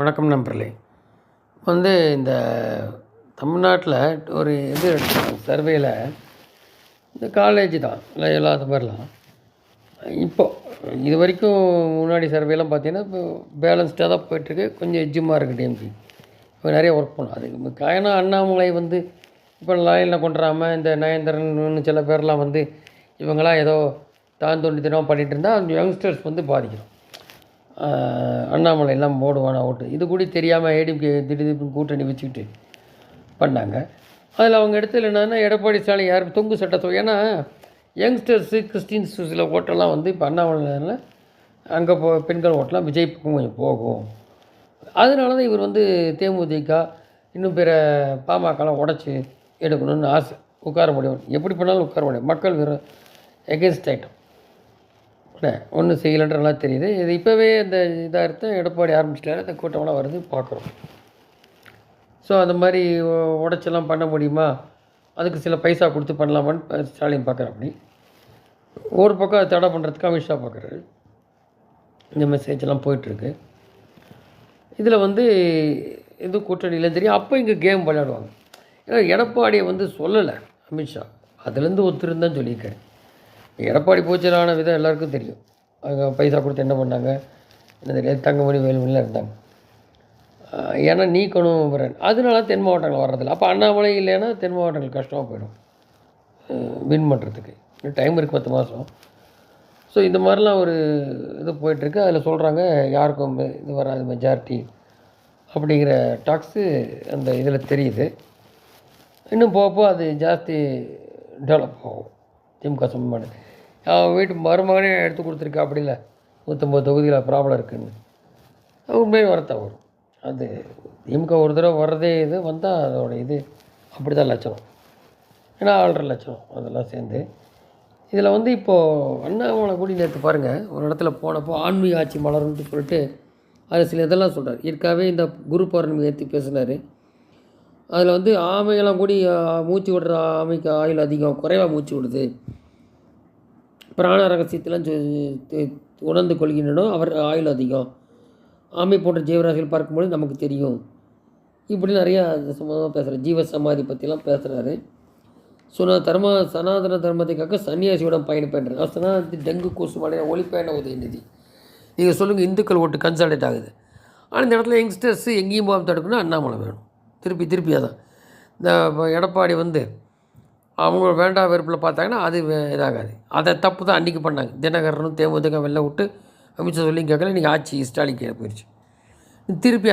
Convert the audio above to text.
வணக்கம் நண்பர்களே. வந்து இந்த தமிழ்நாட்டில் ஒரு இது எடுத்தாங்க சர்வேயில் இந்த காலேஜ் தான் இல்லை எல்லாத்த மாதிரிலாம் இப்போ இது வரைக்கும் முன்னாடி சர்வேலாம் பார்த்தீங்கன்னா இப்போ பேலன்ஸ்டாக தான் போயிட்டுருக்கு. கொஞ்சம் எஜ்ஜுமாக இருக்குது டிஎம்சி இப்போ நிறைய ஒர்க் பண்ணும். அதுக்கு ஏன்னா அண்ணாமலை வந்து இப்போ லைனில் கொண்டுறாமல் இந்த நயன்தரன் சில பேர்லாம் வந்து இவங்களாம் ஏதோ தான் தோண்டி தினம் பண்ணிகிட்டு இருந்தால் அந்த யங்ஸ்டர்ஸ் வந்து பாதிக்கிறோம். அண்ணாமலை எல்லாம் போடுவானா ஓட்டு. இது கூட தெரியாமல் ஏடிஎம்கே திடீர்னு கூட்டணி வச்சுக்கிட்டு பண்ணாங்க. அதில் அவங்க இடத்துல என்னன்னா எடப்பாடி ஸ்டாலின் யார் தொங்கு சட்டத்தோ ஏன்னா யங்ஸ்டர்ஸு கிறிஸ்டின்ஸில் சில ஓட்டெல்லாம் வந்து இப்போ அண்ணாமலையில் அங்கே போ பெண்கள் ஓட்டெல்லாம் விஜய் பக்கம் கொஞ்சம் போகும். அதனால தான் இவர் வந்து தேமுதிக இன்னும் பிற பாமகலாம் உடச்சி எடுக்கணும்னு ஆசை. உட்கார முடியும். எப்படி பண்ணாலும் உட்கார முடியும். மக்கள் வெறும் எகென்ஸ்ட் ஐட்டம் இல்லை ஒன்றும் செய்யலைன்றலாம் தெரியுது. இது இப்போவே இந்த இதாக இருந்த எடப்பாடி ஆரம்பிச்சிட்டாரு. அந்த கூட்டமெல்லாம் வருது பார்க்குறோம். ஸோ அந்த மாதிரி உடச்செல்லாம் பண்ண முடியுமா? அதுக்கு சில பைசா கொடுத்து பண்ணலாமான்னு ஸ்டாலின் பார்க்குற அப்படி. ஒரு பக்கம் அதை தடை பண்ணுறதுக்கு அமித்ஷா பார்க்குறாரு. இந்த மெசேஜெல்லாம் போயிட்டுருக்கு. இதில் வந்து இது கூட்டணியிலும் தெரியும். அப்போ இங்கே கேம் விளையாடுவாங்க. ஏன்னா எடப்பாடியை வந்து சொல்லலை அமித்ஷா. அதுலேருந்து ஒத்துருந்தான் சொல்லியிருக்காரு. எடப்பாடி பூச்சலான விதம் எல்லாருக்கும் தெரியும். அவங்க பைசா கொடுத்து என்ன பண்ணாங்க? என்ன தெரியாது தங்கமணி வேலுமணிலாம் இருந்தாங்க. ஏன்னா நீக்கணும் அதனால தென் மாவட்டங்கள் வர்றதில்ல. அப்போ அண்ணாமலை இல்லைன்னா தென் மாவட்டங்கள் கஷ்டமாக போயிடும். வின் பண்ணுறதுக்கு டைம் இருக்குது பத்து மாதம் ஸோ இந்த மாதிரிலாம் ஒரு இது போயிட்டுருக்கு. அதில் சொல்கிறாங்க யாருக்கும் இது வராது மெஜாரிட்டி அப்படிங்கிற டாக்ஸு அந்த இதில் தெரியுது. இன்னும் போக போக அது ஜாஸ்தி டெவலப் ஆகும். திமுக சம்பந்தமான அவன் வீட்டு மருமகனே எடுத்து கொடுத்துருக்கா அப்படி இல்லை நூற்றம்பது தொகுதியில் ப்ராப்ளம் இருக்குன்னு. அது வரத்தான் வரும். அது திமுக ஒரு தடவை வர்றதே இது வந்தால் அதோட இது அப்படி தான் லட்சணம். ஏன்னா ஆள்ற லட்சணம் அதெல்லாம் சேர்ந்து. இதில் வந்து இப்போது அண்ணாமலை கூடி நேற்று பாருங்கள் ஒரு இடத்துல போனப்போ ஆன்மீக ஆட்சி மலரும்னு சொல்லிட்டு அது சில இதெல்லாம் சொல்கிறார் ஏற்கனவே இந்த குரு பௌர்ணமி ஏற்றி பேசினார். அதில் வந்து ஆமையெல்லாம் கூடி மூச்சு விடுற ஆமைக்கு ஆயுள் அதிகம் குறைவாக மூச்சு விடுது. பிராண ரகசியத்தெல்லாம் உணர்ந்து கொள்கின்றனோ அவர் ஆயுள் அதிகம். ஆமை போன்ற ஜீவராசிகள் பார்க்கும்போது நமக்கு தெரியும். இப்படி நிறையா சம்மந்தமாக பேசுகிறார் ஜீவ சமாதி பற்றிலாம் பேசுகிறாரு சொன்ன தர்ம சனாதன தர்மத்தைக்காக சன்னியாசியுடன் பயணிப்பேன் சனாதி டெங்கு கொசு மழை ஒளிப்பயண உதயநிதி? நீங்கள் சொல்லுங்கள் இந்துக்கள் ஓட்டு கன்சால்டேட் ஆகுது. ஆனால் இந்த இடத்துல யங்ஸ்டர்ஸ் எங்கேயும் போகாம தடுக்கணும் அண்ணாமலை வேணும். திருப்பி திருப்பி அதான். இந்த எடப்பாடி வந்து அவங்க வேண்டா வெறுப்பில் பார்த்தாங்கன்னா அது இதாகாது. அதை தப்பு தான் அன்றைக்கி பண்ணாங்க. தினகரனும் தேமுதிக வெளில விட்டு அமித்ஷா சொல்லி கேட்கல. இன்றைக்கி ஆட்சி ஸ்டாலின் கீழே போயிடுச்சு திருப்பி